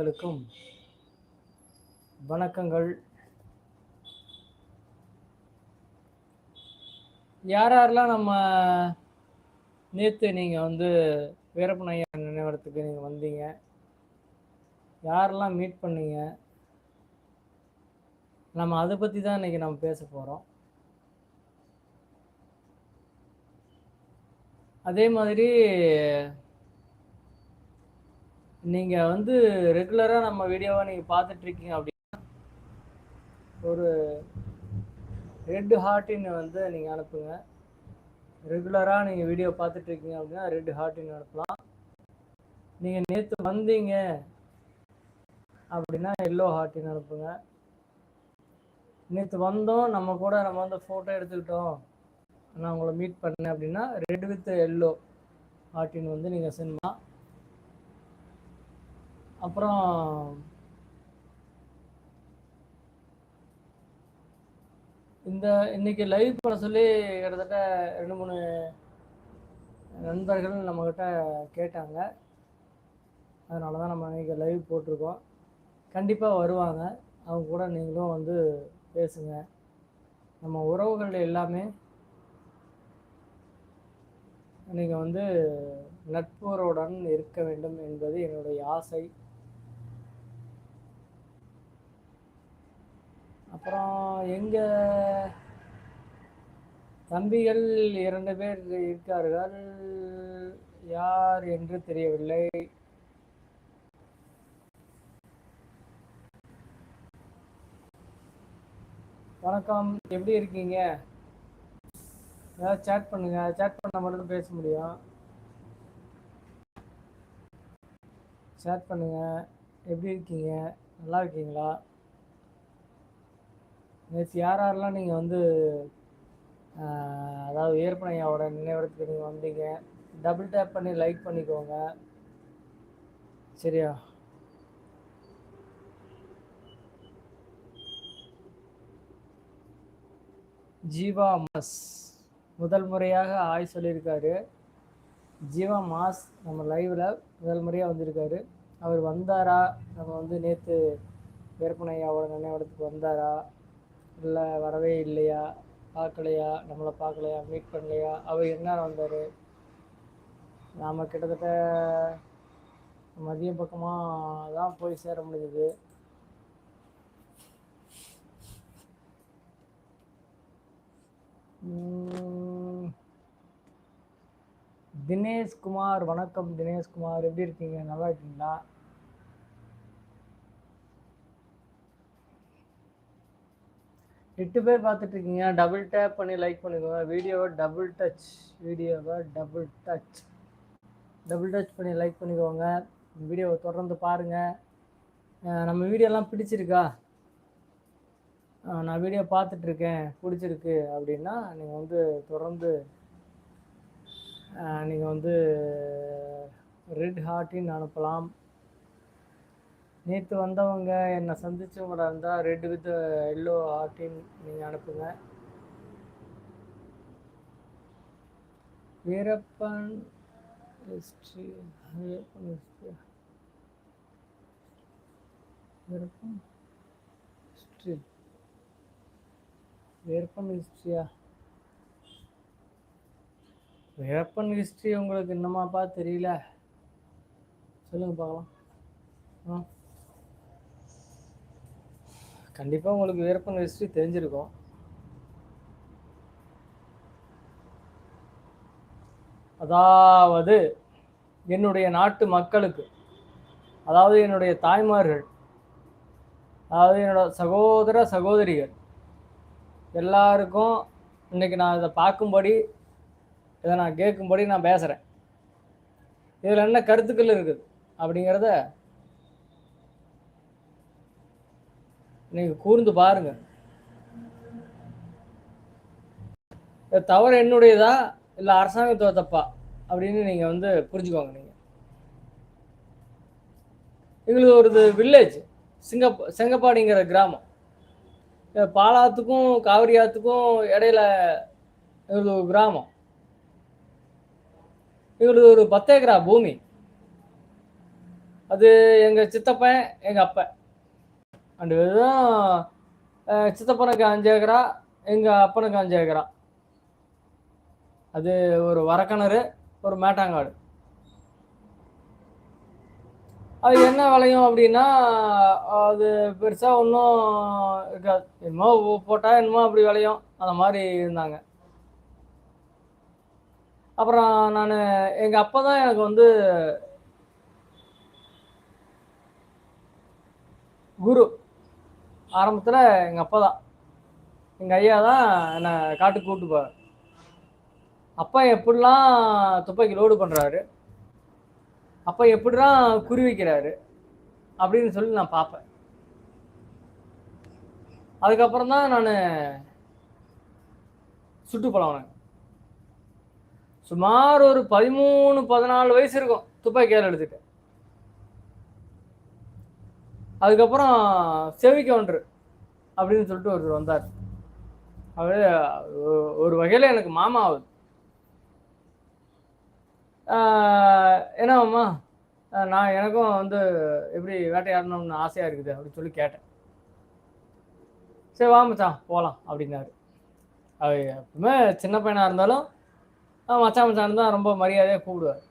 உள்ளங்களுக்கும் வணக்கங்கள். யார் யாரெல்லாம் நம்ம நேற்று நீங்கள் வந்து வீரப்பன் ஐயா நினைவிடத்துக்கு நீங்கள் வந்தீங்க? யாரெல்லாம் மீட் பண்ணீங்க? நம்ம அதை பற்றி தான் இன்றைக்கி நம்ம பேச போகிறோம் அதே மாதிரி நீங்கள் வந்து ரெகுலராக நம்ம வீடியோவை நீங்கள் பார்த்துட்ருக்கீங்க அப்படின்னா ஒரு ரெட் ஹார்ட்டின்னு வந்து நீங்கள் அனுப்புங்க. ரெகுலராக நீங்கள் வீடியோ பார்த்துட்ருக்கீங்க அப்படின்னா ரெட் ஹார்ட்டின்னு அனுப்பலாம். நீங்கள் நேற்று வந்தீங்க அப்படின்னா எல்லோ ஹார்ட்டின்னு அனுப்புங்க. நேற்று வந்தோம் நம்ம கூட நம்ம வந்து ஃபோட்டோ எடுத்துக்கிட்டோம். நான் உங்களை மீட் பண்ணேன் அப்படின்னா ரெட் வித் எல்லோ ஹார்ட்டின் வந்து நீங்கள் சென்ட் அப்புறம் இந்த இன்னைக்கு லைவ் பண்ண சொல்லி கிட்டத்தட்ட ரெண்டு மூணு நண்பர்கள் நம்மக்கிட்ட கேட்டாங்க. அதனால தான் நம்ம இன்றைக்கி லைவ் போட்டிருக்கோம். கண்டிப்பாக வருவாங்க. அவங்க கூட நீங்களும் வந்து பேசுங்க. நம்ம உறவுகள் எல்லாமே நீங்கள் வந்து நட்புறவுடன் இருக்க வேண்டும் என்பது என்னுடைய ஆசை. அப்புறம் எங்கள் தம்பிகள் இரண்டு பேர் இருக்கார்கள். யார் என்று தெரியவில்லை. வணக்கம். எப்படி இருக்கீங்க? ஏதாவது சேட் பண்ணுங்க. சேட் பண்ண மட்டும் பேச முடியும். சேட் பண்ணுங்க. எப்படி இருக்கீங்க? நல்லா இருக்கீங்களா? நேற்று யார் யாரெல்லாம் நீங்கள் வந்து அதாவது ஏற்பனையாவோட நினைவிடத்துக்கு நீங்கள் வந்தீங்க டபுள் டேப் பண்ணி லைக் பண்ணிக்கோங்க. சரியா? ஜீவா மாஸ். முதல் முறையாக ஆய் சொல்லியிருக்காரு. ஜீவா மாஸ் நம்ம லைவில் முதல் முறையாக வந்திருக்காரு. அவர் வந்தாரா? நம்ம வந்து நேற்று வேற்பனையாவோட நினைவிடத்துக்கு வந்தாரா? இல்லை வரவே இல்லையா? பார்க்கலையா? நம்மளை பார்க்கலையா? மீட் பண்ணலையா? அவர் என்ன வந்தார்? நாம் கிட்டத்தட்ட மதியம் பக்கமாக தான் போய் சேர முடிஞ்சது. தினேஷ்குமார் தினேஷ் குமார் வணக்கம் தினேஷ்குமார். எப்படி இருக்கீங்க? நல்லா இருக்கீங்களா? எட்டு பேர் பார்த்துட்டு இருக்கீங்க டபுள் டேப் பண்ணி லைக் பண்ணிக்கோங்க. வீடியோவை டபுள் டச் வீடியோவை டபுள் டச் டபுள் டச் பண்ணி லைக் பண்ணிக்கோங்க. வீடியோவை தொடர்ந்து பாருங்கள் நம்ம வீடியோலாம் பிடிச்சிருக்கா? நான் வீடியோ பார்த்துட்ருக்கேன். பிடிச்சிருக்கு அப்படின்னா நீங்கள் வந்து தொடர்ந்து நீங்கள் வந்து ரெட் ஹார்ட்டின்னு அனுப்பலாம். நேற்று வந்தவங்க என்னை சந்திச்சவங்களா இருந்தால் ரெட் வித் எல்லோ ஆர்டின் நீங்கள் அனுப்புங்க. Veerappan history Veerappan history Veerappan history Veerappan ஹிஸ்ட்ரியா Veerappan history உங்களுக்கு என்னமாப்பா தெரியல. சொல்லுங்கள் பார்க்கலாம். ஆ? கண்டிப்பாக உங்களுக்கு வீரப்பன் ஹிஸ்ட்ரி தெரிஞ்சிருக்கும். அதாவது என்னுடைய நாட்டு மக்களுக்கு அதாவது என்னுடைய தாய்மார்கள் அதாவது என்னோட சகோதர சகோதரிகள் எல்லாருக்கும் இன்றைக்கி நான் இதை பார்க்கும்படி இதை நான் கேட்கும்படி நான் பேசுகிறேன் இதில் என்ன கருத்துக்கள் இருக்குது அப்படிங்கிறத நீங்கள் கூர்ந்து பாருங்கள் தவறு என்னுடையதா இல்லை அரசாங்கத்தோட தப்பா அப்படின்னு நீங்கள் வந்து புரிஞ்சுக்கோங்க நீங்கள் எங்களுக்கு ஒரு இது வில்லேஜ் சிங்கப்ப செங்கப்பாடிங்கிற கிராமம். பாலாத்துக்கும் காவிரி ஆத்துக்கும் இடையில எங்களுக்கு ஒரு கிராமம். எங்களுக்கு ஒரு பத்து ஏக்கரா பூமி. அது எங்கள் சித்தப்பன் எங்கள் அப்பன். அண்டு பேரும் சித்தப்பனுக்கு அஞ்சு ஏக்கரா எங்கள் அப்பனுக்கு அஞ்சு ஏக்கரா அது ஒரு வரக்கிணறு ஒரு மேட்டாங்காடு. அது என்ன விளையும் அப்படின்னா அது பெருசாக ஒன்றும் இருக்காது. என்னமோ போட்டால் என்னமோ அப்படி விளையும். அந்த மாதிரி இருந்தாங்க. அப்புறம் நான் எங்கள் அப்பா தான் எனக்கு வந்து குரு. ஆரம்பத்தில் எங்கள் அப்பா தான். எங்கள் ஐயா தான் என்னை காட்டுக்கு கூப்பிட்டு போவார். அப்பா எப்படிலாம் துப்பாக்கி லோடு பண்ணுறாரு அப்பா எப்படிலாம் குறி வைக்கிறாரு? அப்படின்னு சொல்லி நான் பார்ப்பேன். அதுக்கப்புறம் தான் நான் சுட்டு பழகினேன். சுமார் ஒரு பதிமூணு பதினாலு வயசு இருக்கும் துப்பாக்கி கையில் எடுத்துட்டு அதுக்கப்புறம் செவிக்கவுண்டர் அப்படின்னு சொல்லிட்டு ஒருத்தர் வந்தார். அவர் ஒரு வகையில் எனக்கு மாமா ஆகுது என்னம்மா என்ன நான் எனக்கும் வந்து எப்படி வேட்டையாடணும்னு ஆசையாக இருக்குது அப்படின்னு சொல்லி கேட்டேன். சரி வா மச்சான் போகலாம் அப்படின்னாரு. அவர் எப்பவுமே சின்ன பையனாக இருந்தாலும் மச்சான் மச்சான் தான் ரொம்ப மரியாதையாக கூப்பிடுவார்.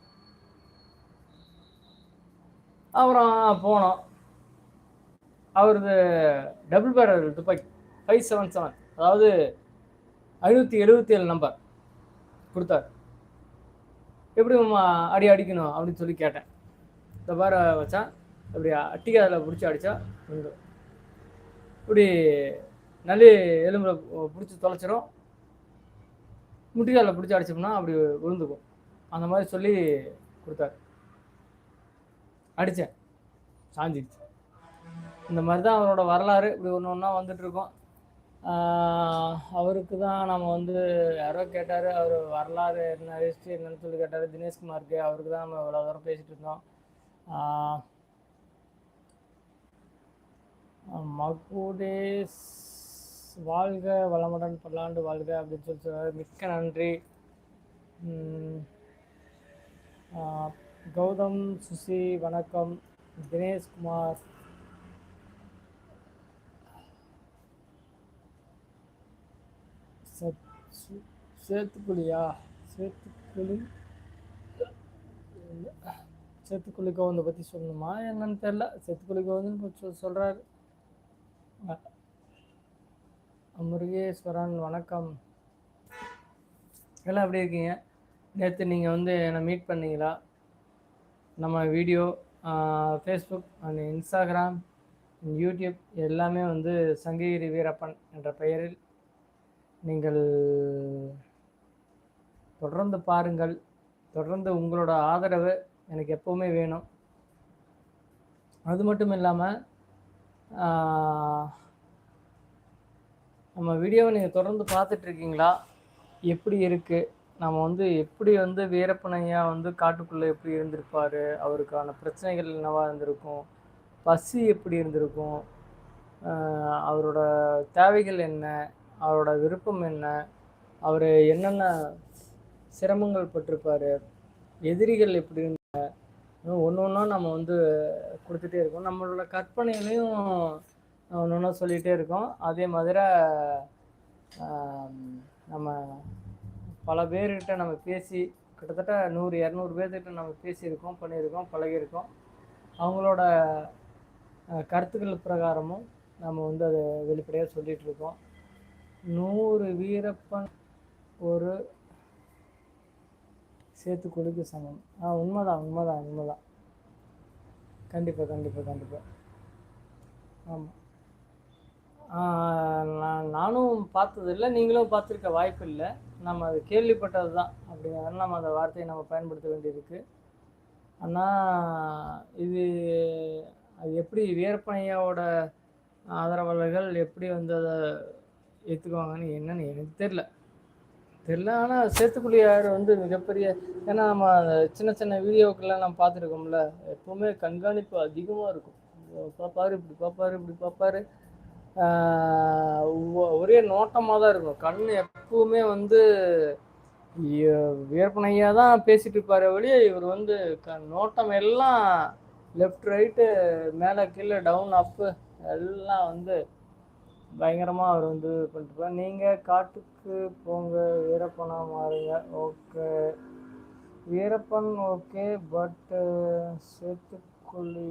அப்புறம் போனோம். அவரது டபுள் பேரர் துப்பாக்கி ஃபைவ் செவன் செவன் அதாவது ஐநூற்றி எழுபத்தி ஏழு நம்பர் கொடுத்தாரு. எப்படி அடி அடிக்கணும் அப்படின்னு சொல்லி கேட்டேன். இந்த பாரு வச்சா இப்படி அட்டிக்காதில் பிடிச்சி அடித்தா உண்டு இப்படி நல்லி எலும்புல பிடிச்சி தொலைச்சிரும். முட்டிக்காலில் பிடிச்சி அடிச்சோம்னா அப்படி விழுந்துக்கும். அந்த மாதிரி சொல்லி கொடுத்தாரு. அடித்தேன் சாஞ்சிடுச்சு. இந்த மாதிரி தான் அவரோட வரலாறு. இப்படி ஒன்று ஒன்றா வந்துட்டுருக்கோம் அவருக்கு தான் நம்ம வந்து யாரோ கேட்டார். அவர் வரலாறு என்ன ஹிஸ்ட்ரி என்னன்னு சொல்லி கேட்டார். தினேஷ்குமாருக்கு அவருக்கு தான் நம்ம இவ்வளோ தூரம் பேசிகிட்டு இருந்தோம். ஆஹ் வாழ்க வளமுடன் பல்லாண்டு வாழ்க அப்படின்னு சொல்லி சொன்னார். மிக்க நன்றி. கௌதம் சுசி வணக்கம். தினேஷ்குமார். சத் சேத்துக்குழியா? சேத்துக்குழி சேத்துக்குழி கோவந்தை பற்றி சொல்லணுமா? என்னன்னு தெரில. சேத்துக்குழி கோவந்தன் சொல்கிறாரு முருகேஸ்வரன் வணக்கம். எல்லாம் எப்படி இருக்கீங்க? நேற்று நீங்கள் வந்து என்னை மீட் பண்ணீங்களா? நம்ம video Facebook and Instagram YouTube எல்லாமே வந்து சங்ககிரி வீரப்பன் என்ற பெயரில் நீங்கள் தொடர்ந்து பாருங்கள் தொடர்ந்து உங்களோட ஆதரவு எனக்கு எப்போவுமே வேணும். அது மட்டும் இல்லாமல் நம்ம வீடியோவை நீங்கள் தொடர்ந்து பார்த்துட்ருக்கீங்களா எப்படி இருக்குது நம்ம வந்து எப்படி வந்து வீரப்பனையா வந்து காட்டுக்குள்ளே எப்படி இருந்திருப்பார்? அவருக்கான பிரச்சனைகள் என்னவாக இருந்திருக்கும்? பசி எப்படி இருந்திருக்கும்? அவரோட தேவைகள் என்ன? அவரோட விருப்பம் என்ன? அவர் என்னென்ன சிரமங்கள் பட்டிருப்பார்? எதிரிகள் எப்படி இருந்தாங்க? ஒன்று ஒன்றா நம்ம வந்து கொடுத்துட்டே இருக்கோம். நம்மளோட கற்பனையிலையும் ஒன்று ஒன்றா சொல்லிகிட்டே இருக்கோம். அதே மாதிரி நம்ம பல பேர்கிட்ட நம்ம பேசி கிட்டத்தட்ட நூறு இரநூறு பேர்கிட்ட நம்ம பேசியிருக்கோம் பண்ணியிருக்கோம் பழகியிருக்கோம். அவங்களோட கருத்துக்கள் பிரகாரமும் நம்ம வந்து அதை வெளிப்படையாக சொல்லிகிட்டு இருக்கோம். நூறு வீரப்பன் ஒரு சேத்துக்குழுக்கு சமம். ஆ உண்மைதான் உண்மைதான் உண்மைதான். கண்டிப்பாக கண்டிப்பாக கண்டிப்பாக ஆமாம் நான் நானும் பார்த்ததில்லை நீங்களும் பார்த்துருக்க வாய்ப்பு இல்லை நம்ம அது கேள்விப்பட்டது தான். அப்படிங்கிறதால நம்ம அந்த வார்த்தையை நம்ம பயன்படுத்த வேண்டியிருக்கு. ஆனால் இது அது எப்படி வீரப்பனையாவோட ஆதரவாளர்கள் எப்படி வந்து அதை ஏற்றுக்குவாங்கன்னு என்னன்னு எனக்கு தெரில தெரில ஆனால் சேத்துக்குழியார் வந்து மிகப்பெரிய ஏன்னா நம்ம அந்த சின்ன சின்ன வீடியோக்கெல்லாம் நம்ம பார்த்துருக்கோம்ல எப்போவுமே கண்காணிப்பு அதிகமாக இருக்கும். பார்ப்பாரு இப்படி பார்ப்பாரு இப்படி பார்ப்பாரு ஒரே நோட்டமாக தான் இருக்கும். கண் எப்பவுமே வந்து வியற்பனையாக தான் பேசிட்டு இருப்பாரு வழியே இவர் வந்து க நோட்டம் எல்லாம் லெஃப்ட் ரைட்டு மேலே கீழே டவுன் அப்பு எல்லாம் வந்து பயங்கரமாக அவர் வந்து பண்ணிட்டுருப்பார் நீங்கள் காட்டுக்கு போங்க வீரப்பனா மாறுங்க. ஓகே வீரப்பன் ஓகே பட்டு uh, சேத்துக்குள்ளி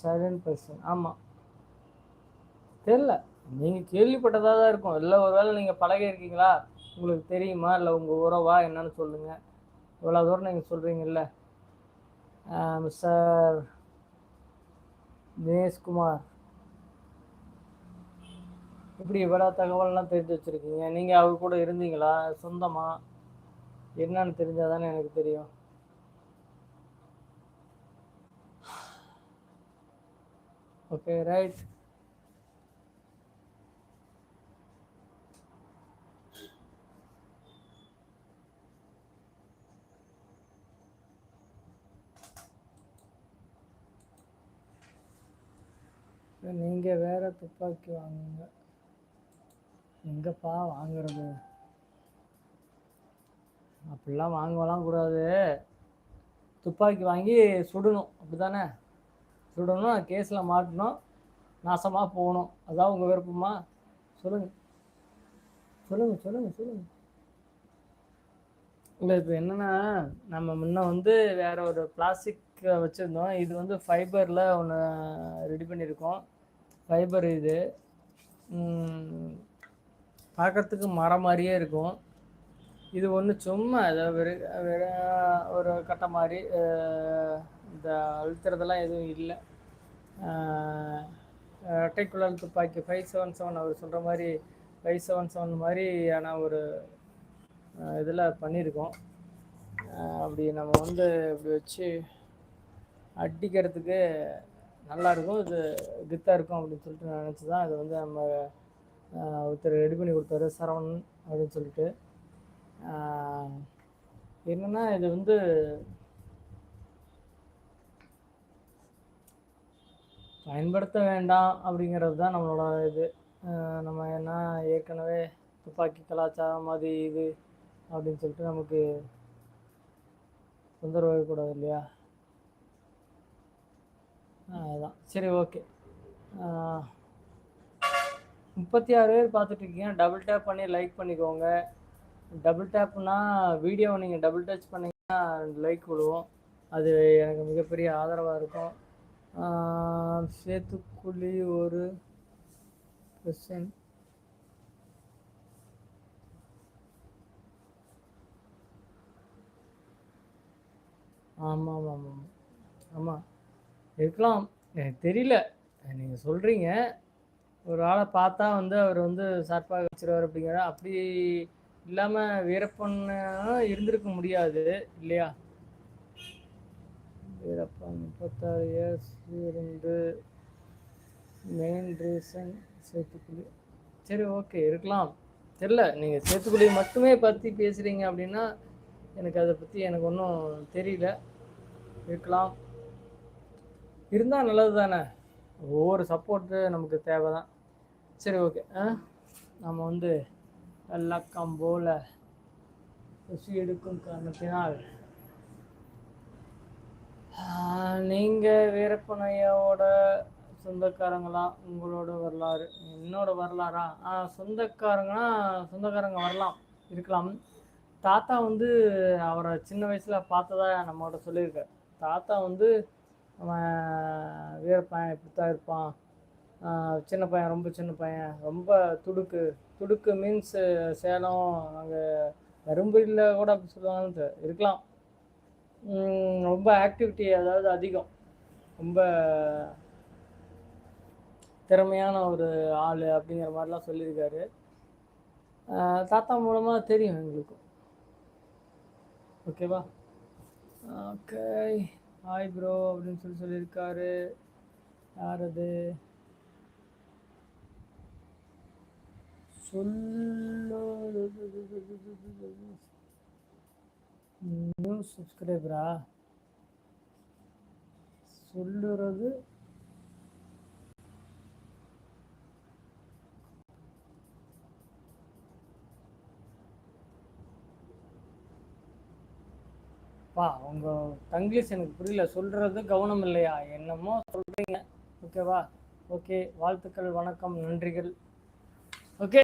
சைலண்ட் பர்சன் ஆமாம் தெரில நீங்கள் கேள்விப்பட்டதாக தான் இருக்கும். இல்லை ஒரு வேளை நீங்கள் பழகி இருக்கீங்களா உங்களுக்கு தெரியுமா? இல்லை உங்கள் உறவா? என்னன்னு சொல்லுங்கள் இவ்வளோ தூரம் நீங்கள் சொல்கிறீங்கல்ல மிஸ்டர் தினேஷ்குமார். இப்படி இவ்வளோ தகவல்லாம் தெரிஞ்சு வச்சுருக்கீங்க. நீங்கள் அவர் கூட இருந்தீங்களா? சொந்தமாக என்னன்னு தெரிஞ்சால் தானே எனக்கு தெரியும். ஓகே ரைட் நீங்கள் வேறு துப்பாக்கி வாங்குங்க. எங்கப்பா வாங்குறது? அப்படிலாம் வாங்கலாம் கூடாது. துப்பாக்கி வாங்கி சுடணும். அப்படிதானே சுடணும் கேஸில் மாட்டணும். நாசமாக போகணும். அதான் உங்கள் விருப்பமா? சொல்லுங்கள் சொல்லுங்கள் சொல்லுங்கள் சொல்லுங்கள் இல்லை இப்போ என்னென்னா நம்ம முன்ன வந்து வேறு ஒரு பிளாஸ்டிக் வச்சுருந்தோம். இது வந்து ஃபைபரில் ஒன்று ரெடி பண்ணியிருக்கோம். ஃபைபர் இது. பார்க்கறதுக்கு மரம் மாதிரியே இருக்கும். இது ஒன்று சும்மா ஏதோ வெறு ஒரு கட்டை மாதிரி இந்த அழுத்துறதெல்லாம் எதுவும் இல்லை. ரெட்டைக்குழல் துப்பாக்கி ஃபைவ் செவன் செவன் அவர் சொல்கிற மாதிரி ஃபைவ் செவன் செவன் மாதிரியான ஒரு இதில் பண்ணியிருக்கோம் அப்படி நம்ம வந்து இப்படி வச்சு அடிக்கிறதுக்கு நல்லா இருக்கும். இது கெத்தாக இருக்கும் அப்படின்னு சொல்லிட்டு நினச்சி தான் இது வந்து நம்ம ஒருத்தர் ரெடி பண்ணி கொடுத்தாரு சரவணன் அப்படின்னு சொல்லிட்டு. என்னன்னா இது வந்து பயன்படுத்த வேண்டாம் அப்படிங்கிறது தான் நம்மளோட இது. நம்ம என்ன ஏற்கனவே துப்பாக்கி கலாச்சாரம் அது இது அப்படின்னு சொல்லிட்டு நமக்கு தொந்தரவு கூடாது இல்லையா? அதுதான் சரி ஓகே. முப்பத்தி ஆறு பேர் பார்த்துட்ருக்கீங்க. டபுள் டேப் பண்ணி லைக் பண்ணிக்கோங்க. டபுள் டேப்னா வீடியோவை நீங்கள் டபுள் டச் பண்ணீங்கன்னா லைக் விழுவோம். அது எனக்கு மிகப்பெரிய ஆதரவாக இருக்கும். சேத்துக்குழி ஒரு கொஸ்டின் ஆமாம் ஆமாம் ஆமாம் ஆமாம் இருக்கலாம். எனக்கு தெரியல. நீங்கள் சொல்கிறீங்க ஒரு ஆளை பார்த்தா வந்து அவர் வந்து சார்பாக வச்சிருவார் அப்படிங்கிற அப்படி இல்லாமல் வீரப்பன் இருந்திருக்க முடியாது இல்லையா? வீரப்பன் முப்பத்தாறு இயர்ஸ் இருந்து மெயின் ரீசன் சேத்துக்குழி. சரி ஓகே இருக்கலாம். தெரில நீங்கள் சேத்துக்குழி மட்டுமே பற்றி பேசுகிறீங்க அப்படின்னா எனக்கு அதை பற்றி எனக்கு ஒன்றும் தெரியல. இருக்கலாம். இருந்தால் நல்லது தானே ஒவ்வொரு சப்போர்ட்டு நமக்கு தேவை தான் சரி ஓகே ஆ? நம்ம வந்து வெள்ளக்கம் போல ருசி எடுக்கும் காரணத்தினால் நீங்கள் வீரப்பனையோட சொந்தக்காரங்களா? உங்களோட வரலாறு என்னோட வரலாறா? ஆ சொந்தக்காரங்கன்னா சொந்தக்காரங்க வரலாம் இருக்கலாம். தாத்தா வந்து அவரை சின்ன வயசில் பார்த்ததா நம்மகிட்ட சொல்லியிருக்கார். தாத்தா வந்து அவன் வீரப்பன் இப்படித்தான் இருப்பான். சின்ன பையன் ரொம்ப சின்ன பையன். ரொம்ப துடுக்கு. துடுக்கு மீன்ஸ் சேலம் அங்கே தருமபுரியில் கூட அப்படி சொல்லுவாங்கன்னு இருக்கலாம். ரொம்ப ஆக்டிவிட்டி அதாவது அதிகம். ரொம்ப திறமையான ஒரு ஆள் அப்படிங்கிற மாதிரிலாம் சொல்லியிருக்காரு. தாத்தா மூலமாக தெரியும் எங்களுக்கு ஓகேவா? ஓகே. ஹாய் ப்ரோ அப்படின்னு சொல்லி சொல்லியிருக்காரு. யார் அது சொல்லு நியூ சப்ஸ்கிரைபரா சொல்லுறது பா உங்க தங்கிலீஷ் எனக்கு புரியல. சொல்கிறது கவனம் இல்லையா? என்னமோ சொல்றீங்க. ஓகேவா ஓகே வாழ்த்துக்கள் வணக்கம் நன்றிகள். ஓகே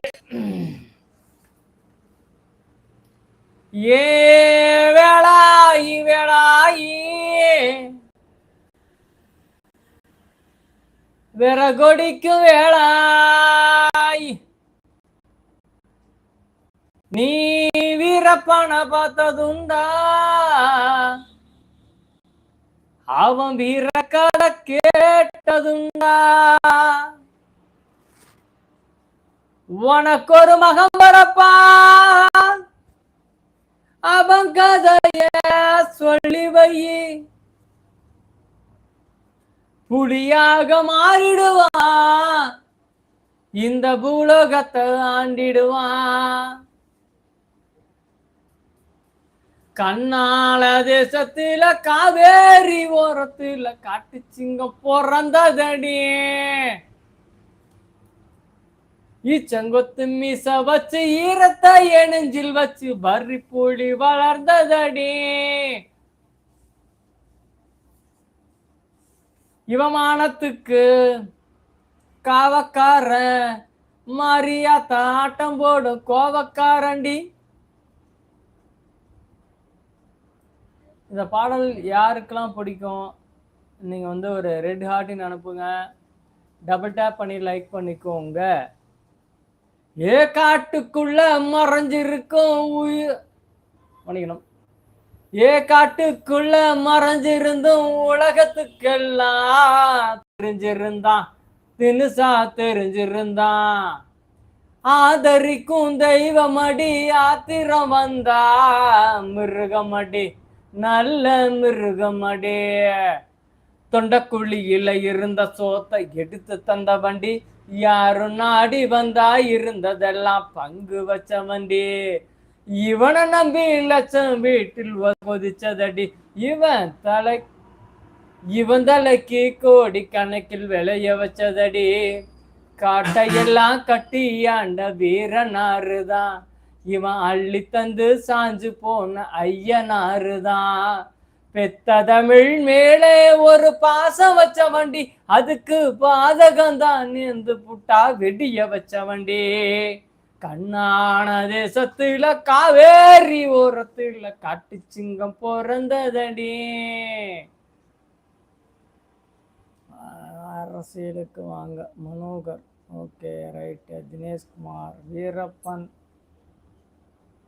ஏ வேளாயி வேளாயி. விறகொடிக்கும் வேளாய். நீ வீரப்பன பார்த்ததுண்டா. அவன் வீரக்கட கேட்டதுண்டா. உனக்கு ஒரு மகம் வரப்பா அவன் கதைய சொல்லி வை. புலியாக மாறிடுவான். இந்த பூலோகத்தை ஆண்டிடுவான். கண்ணால தேசத்துல காவேரி ஓரத்துல காட்டு சிங்கம் பிறந்ததடி. இச்சங்கொத்து மீச வச்சு ஈரத்தை எனஞ்சில் வச்சு வர்றி புலி வளர்ந்ததடி. இவமானத்துக்கு காவக்காரன் மாரியாத்தா ஆட்டம் போடும் கோவக்காரண்டி. இந்த பாடல் யாருக்கெல்லாம் பிடிக்கும்? நீங்கள் வந்து ஒரு ரெட் ஹார்ட்டின் அனுப்புங்க. டபுள் டேப் பண்ணி லைக் பண்ணிக்கோங்க. ஏ காட்டுக்குள்ள மறைஞ்சிருக்கும் உயிர். பண்ணிக்கணும். ஏ காட்டுக்குள்ள மறைஞ்சிருந்தும் உலகத்துக்கெல்லாம் தெரிஞ்சிருந்தான். தினுசா தெரிஞ்சிருந்தான். ஆதரிக்கும் தெய்வமடி ஆத்திரம் வந்தா மிருகமடி. நல்ல மிருகமடே. தொண்டக்குழியில இருந்த சோத்தை எடுத்து தந்த வண்டி யாரும் நாடி வந்தா இருந்ததெல்லாம் பங்கு வச்ச வண்டி. இவனை நம்பி லட்சம் வீட்டில் கொதிச்சதடி இவன் தலை இவன் தலைக்கு கோடி கணக்கில் விளைய வச்சதடி. காட்டையெல்லாம் கட்டி ஆண்ட வீரனாருதான். இவன் அள்ளி தந்து சாஞ்சு போன ஐயனாருதான் பெத்த தமிழ் மேலே ஒரு பாசம் வச்ச வண்டி அதுக்கு பாதகம் தான் நின்று புட்டா வெடிய வச்ச வண்டி. கண்ணான தேசத்துல காவேரி ஓரத்துல காட்டு சிங்கம் பிறந்ததடி. அரசியலுக்கு வாங்க மனோகர். Okay right. தினேஷ்குமார் வீரப்பன்.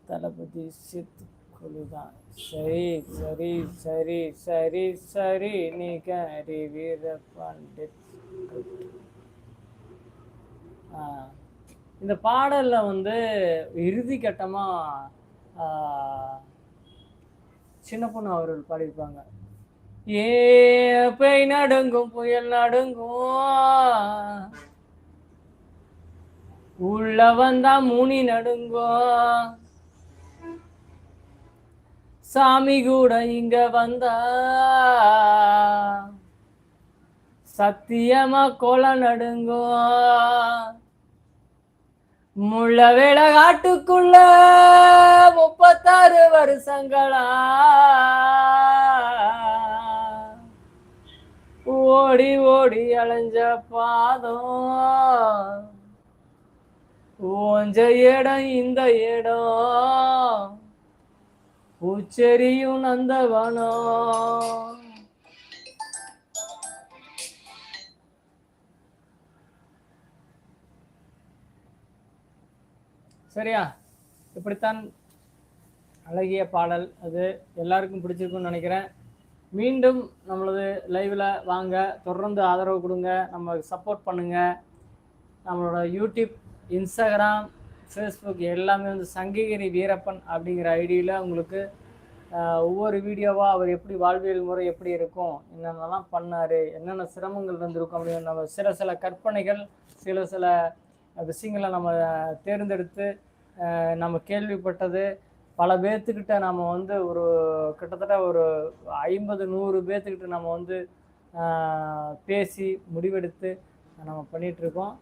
தளபதி சித் குழுதான். சரி சரி சரி சரி சரி நீ கரி வீரப்பன் ஆ இந்த பாடலில் வந்து இறுதி கட்டமா சின்ன பொண்ணு அவர்கள் பாடியிருப்பாங்க. ஏ பேய் நடுங்கும் புயல் நடுங்கும் உள்ள வந்தா முனி நடுங்கும் சாமி கூட இங்க வந்தா. சத்தியமா கொலை நடுங்கும் முள்ள வேளை காட்டுக்குள்ள முப்பத்தாறு வருஷங்களா. ஓடி ஓடி அலைஞ்ச பாதம். ஓஞ்ச இடம் இந்த இடம். பூச்செறியும் நந்தவனோ? சரியா? இப்படித்தான் அழகிய பாடல் அது. எல்லாருக்கும் பிடிச்சிருக்கும்னு நினைக்கிறேன். மீண்டும் நம்மளது லைவில் வாங்க. தொடர்ந்து ஆதரவு கொடுங்க. நம்ம சப்போர்ட் பண்ணுங்கள் நம்மளோட யூடியூப் இன்ஸ்டாகிராம் ஃபேஸ்புக் எல்லாமே வந்து சங்ககிரி வீரப்பன் அப்படிங்கிற ஐடியில் உங்களுக்கு ஒவ்வொரு வீடியோவாக அவர் எப்படி வாழ்வியல் முறை எப்படி இருக்கும் என்னென்னலாம் பண்ணார் என்னென்ன சிரமங்கள் இருந்திருக்கும் அப்படின்னு நம்ம சில சில கற்பனைகள் சில சில விஷயங்களை நம்ம தேர்ந்தெடுத்து நம்ம கேள்விப்பட்டது. பல பேர்த்துக்கிட்ட நம்ம வந்து ஒரு கிட்டத்தட்ட ஒரு ஐம்பது நூறு பேர்த்துக்கிட்ட நம்ம வந்து பேசி முடிவெடுத்து நம்ம பண்ணிகிட்ருக்கோம்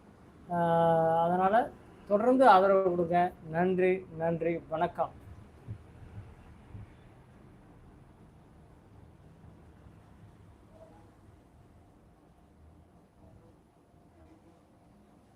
அதனால் தொடர்ந்து ஆதரவு கொடுங்க. நன்றி நன்றி வணக்கம்.